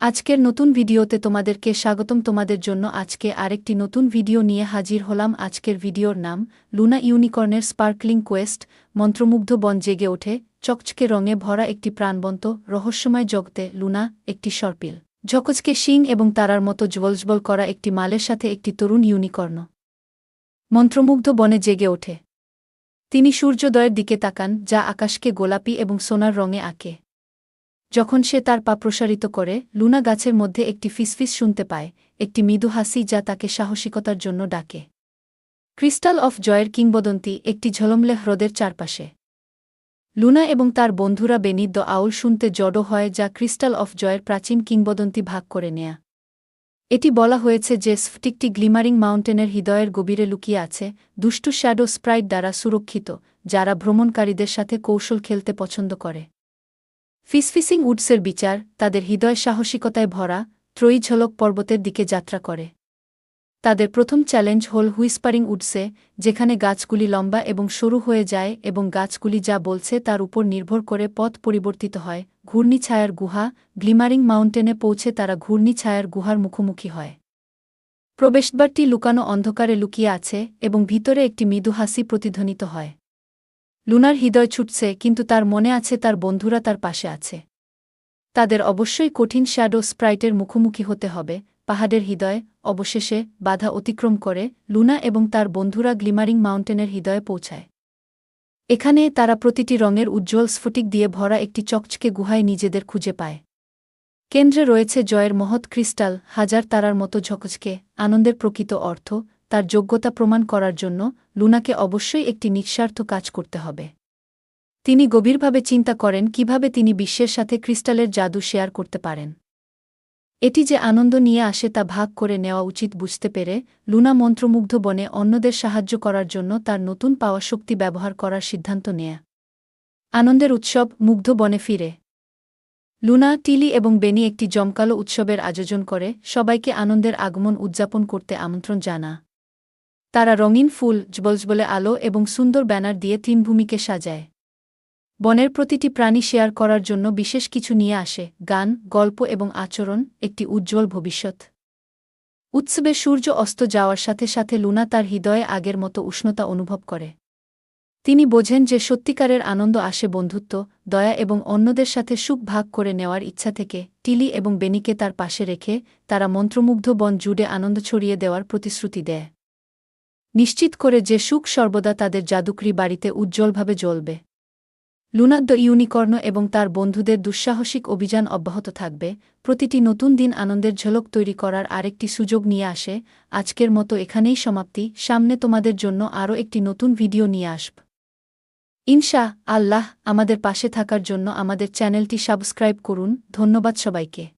আজকের নতুন ভিডিওতে তোমাদেরকে স্বাগতম। তোমাদের জন্য আজকে আরেকটি নতুন ভিডিও নিয়ে হাজির হলাম। আজকের ভিডিওর নাম, লুনা ইউনিকর্নের স্পার্কলিং কোয়েস্ট, মন্ত্রমুগ্ধ বন জেগে ওঠে, চকচকে রঙে ভরা একটি প্রাণবন্ত, রহস্যময় জগতে লুনা একটি সর্পিল। ঝকচকে শিং এবং তারার মতো জ্বলজ্বল করা একটি মালের সাথে একটি তরুণ ইউনিকর্ন মন্ত্রমুগ্ধ বনে জেগে ওঠে। তিনি সূর্যোদয়ের দিকে তাকান, যা আকাশকে গোলাপি এবং সোনার রঙে আঁকে। যখন সে তার পা প্রসারিত করে, লুনা গাছের মধ্যে একটি ফিসফিস শুনতে পায়, একটি মৃদু হাসি যা তাকে সাহসিকতার জন্য ডাকে। ক্রিস্টাল অফ জয়ের কিংবদন্তি একটি ঝলমলে হ্রদের চারপাশে। লুনা এবং তার বন্ধুরা বেনি দ্য আউল শুনতে জড়ো হয় যা ক্রিস্টাল অফ জয়ের প্রাচীন কিংবদন্তি ভাগ করে নেয়া। এটি বলা হয়েছে যে স্ফটিকটি গ্লিমারিং মাউন্টেনের হৃদয়ের গভীরে লুকিয়ে আছে, দুষ্টু শ্যাডো স্প্রাইট দ্বারা সুরক্ষিত, যারা ভ্রমণকারীদের সাথে কৌশল খেলতে পছন্দ করে। ফিসফিসিং উডসের বিচার তাদের হৃদয় সাহসিকতায় ভরা ত্রয়ী ঝলক পর্বতের দিকে যাত্রা করে। তাদের প্রথম চ্যালেঞ্জ হল হুইসপারিং উডসে, যেখানে গাছগুলি লম্বা এবং সরু হয়ে যায় এবং গাছগুলি যা বলছে তার উপর নির্ভর করে পথ পরিবর্তিত হয়। ঘূর্ণিছায়ার গুহা, গ্লিমারিং মাউন্টেনে পৌঁছে তারা ঘূর্ণিছায়ার গুহার মুখোমুখি হয়। প্রবেশদ্বারটি লুকানো অন্ধকারে লুকিয়ে আছে এবং ভিতরে একটি মৃদু হাসি প্রতিধ্বনিত হয়। লুনার হৃদয় ছুটছে, কিন্তু তার মনে আছে তার বন্ধুরা তার পাশে আছে। তাদের অবশ্যই কঠিন শ্যাডো স্প্রাইটের মুখোমুখি হতে হবে, পাহাড়ের হৃদয় অবশেষে বাধা অতিক্রম করে লুনা এবং তার বন্ধুরা গ্লিমারিং মাউন্টেনের হৃদয়ে পৌঁছায়। এখানে তারা প্রতিটি রঙের উজ্জ্বল স্ফটিক দিয়ে ভরা একটি চকচকে গুহায় নিজেদের খুঁজে পায়। কেন্দ্রে রয়েছে জয়ের মহৎ ক্রিস্টাল, হাজার তারার মতো ঝকচকে আনন্দের প্রকৃত অর্থ তার যোগ্যতা প্রমাণ করার জন্য লুনাকে অবশ্যই একটি নিঃস্বার্থ কাজ করতে হবে। তিনি গভীরভাবে চিন্তা করেন কীভাবে তিনি বিশ্বের সাথে ক্রিস্টালের জাদু শেয়ার করতে পারেন। এটি যে আনন্দ নিয়ে আসে তা ভাগ করে নেওয়া উচিত বুঝতে পেরে লুনা মন্ত্রমুগ্ধ বনে অন্যদের সাহায্য করার জন্য তার নতুন পাওয়া শক্তি ব্যবহার করার সিদ্ধান্ত নেয়া। আনন্দের উৎসব মুগ্ধ বনে ফিরে। লুনা, টিলি এবং বেনি একটি জমকালো উৎসবের আয়োজন করে সবাইকে আনন্দের আগমন উদযাপন করতে আমন্ত্রণ জানা তারা রঙিন ফুল জবলজবলে আলো এবং সুন্দর ব্যানার দিয়ে তিনভূমিকে সাজায়। বনের প্রতিটি প্রাণী শেয়ার করার জন্য বিশেষ কিছু নিয়ে আসে, গান, গল্প এবং আচরণ, একটি উজ্জ্বল ভবিষ্যৎ। উৎসবে সূর্য অস্ত যাওয়ার সাথে সাথে লুনা তার হৃদয়ে আগের মতো উষ্ণতা অনুভব করে। তিনি বোঝেন যে সত্যিকারের আনন্দ আসে বন্ধুত্ব, দয়া এবং অন্যদের সাথে সুখ ভাগ করে নেওয়ার ইচ্ছা থেকে, টিলি এবং বেনিকে তার পাশে রেখে, তারা মন্ত্রমুগ্ধ বন জুড়ে আনন্দ ছড়িয়ে দেওয়ার প্রতিশ্রুতি দেয়। নিশ্চিত করে যে সুখ সর্বদা তাদের জাদুকরি বাড়িতে উজ্জ্বলভাবে জ্বলবে। লুনাদ্য ইউনিকর্ন এবং তার বন্ধুদের দুঃসাহসিক অভিযান অব্যাহত থাকবে। প্রতিটি নতুন দিন আনন্দের ঝলক তৈরি করার আরেকটি সুযোগ নিয়ে আসে। আজকের মতো এখানেই সমাপ্তি। সামনে তোমাদের জন্য আরও একটি নতুন ভিডিও নিয়ে আসব। ইনশা আল্লাহ আমাদের পাশে থাকার জন্য আমাদের চ্যানেলটি সাবস্ক্রাইব করুন। ধন্যবাদ সবাইকে।